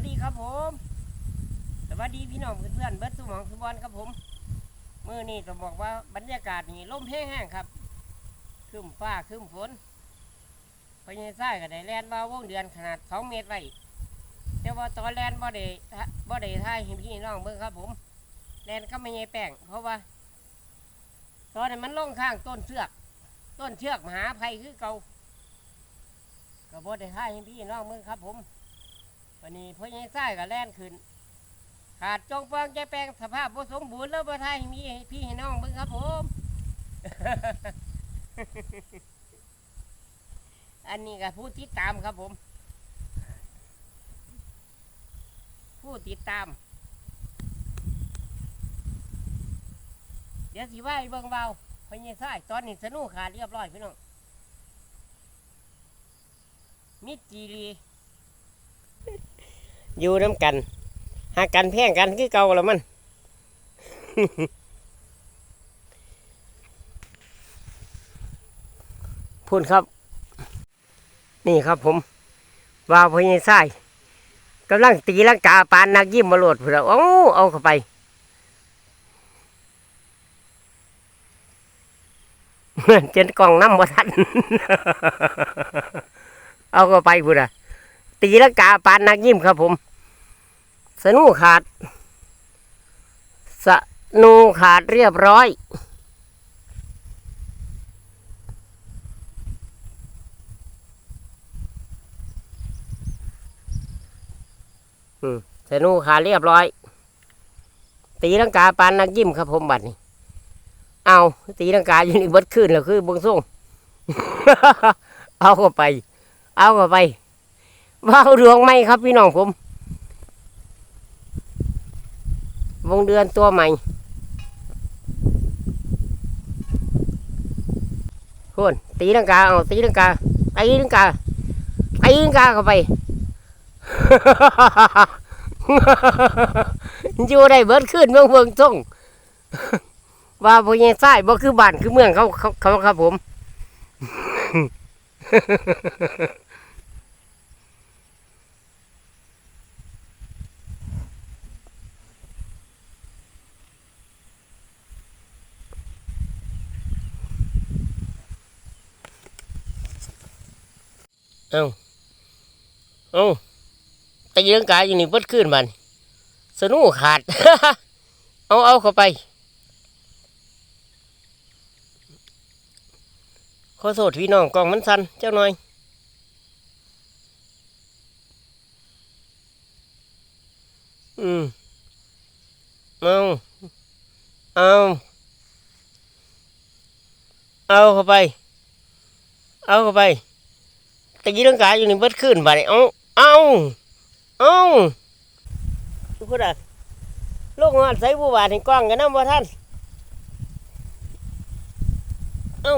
วัสดีครับผม สวัสดีพี่น้องเพื่อนๆเบิร์ดสุมองสุบอลครับผมมื่อนี้ต้องบอกว่าบรรยากาศนี่ลมแห้งๆครับครึ้มฟ้าครึ้มฝนพญายไส้ก็ได้แลนว่าวงเดือนขนาดสองเมตรไว้แต่ว่าตอนแลนบ่ได้บ่ได้ท่ายให้พี่น้องเบิ่งครับผมแลนก็ไม่ใหญ่แป้งเพราะว่า ตอนนั้นมันลงข้างต้นเชือก ต้นเชือกมหาภัยคือเก่าก็บ่ได้ท่ายให้พี่น้องเบิ่งครับผม วันนี้พ่อใหญ่ไส้ก็แล่นขึ้น ขาดจงเปิงใจแปลงสภาพบ่สมบูรณ์แล้วบ่ทายมีให้พี่ให้น้องเบิ่งครับผม อันนี้ก็ผู้ติดตามครับผม ผู้ติดตาม เดี๋ยวสิว่าให้เบิ่งเบาพ่อใหญ่ไส้ตอนนี้สนุกขาดเรียบร้อยพี่น้องมิดจีรี อยู่น้ำกัน หากันแพ่งกันคือเก่าแล้วมัน พูดครับ นี่ครับผมวาวพญายไส้กำลังตีลังกาปานนักยิ้มมาโหลดเพื่อเอาเอาเข้าไปเจนกล่องน้ำบ่ทัน เอาเข้าไปพูดอะ ตีลังกาปานนักยิ้มครับผม สนูขาด สนูขาดเรียบร้อย อืมสนูขาดเรียบร้อย ตีลังกาปานนักยิ้มครับผมบัดนี้ เอาตีลังกาอยู่นี่เบิดขึ้นแล้วคือบงส่งเอาเข้าไป เอาเข้าไป ว่าวดวงไหมครับพี่น้องผม วงเดือนตัวใหม่คุณตีลังกาเอาตีลังกาตีลังกาตีลังกาเข้าไปอยู่ได้เบิดขึ้นเมืองเมืองส่งว่าพญาไส้บ่คือบ้านคือเมืองเขาเขาเขาครับผม เอาเอาตีลังกาอยู่นี่เบิดขึ้นมันสนูขาด เอาเอาเข้าไป ขอโทษพี่น้องกองมันสั่นเจ้าหน่อยอืมเอาเอาเอาเข้าไป เอาเข้าไป ตะกี้ร่างกายอยู่นี่เบิดขึ้นบ่านี่เอ้าเอ้าเอ้าทุกคนอะลูกงอนใส่บัวบาดในกล้องกันนะบ่ท่านเอ้า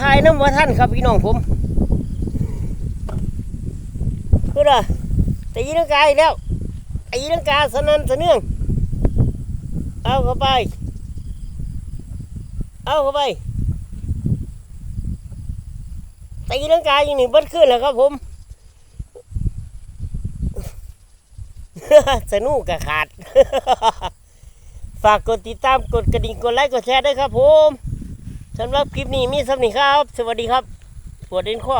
ถ่ายน้ำบ่ท่านครับพี่น้องผมพูดอะตะกี้ร่างกายอีกแล้วตะกี้ร่างกายสนันสะเนื่อง เอาเข้าไป เอาเข้าไปตีร่างกายอย่างนี้เบัดขึ้นแล้วครับผมสนุกกะขาด ฝากกดติดตามกดกระดิ่งกดไลค์กดแชร์ด้วยครับผมสำหรับคลิปนี้มีสำนีครับ สวัสดีครับปวดเอ็นข้อ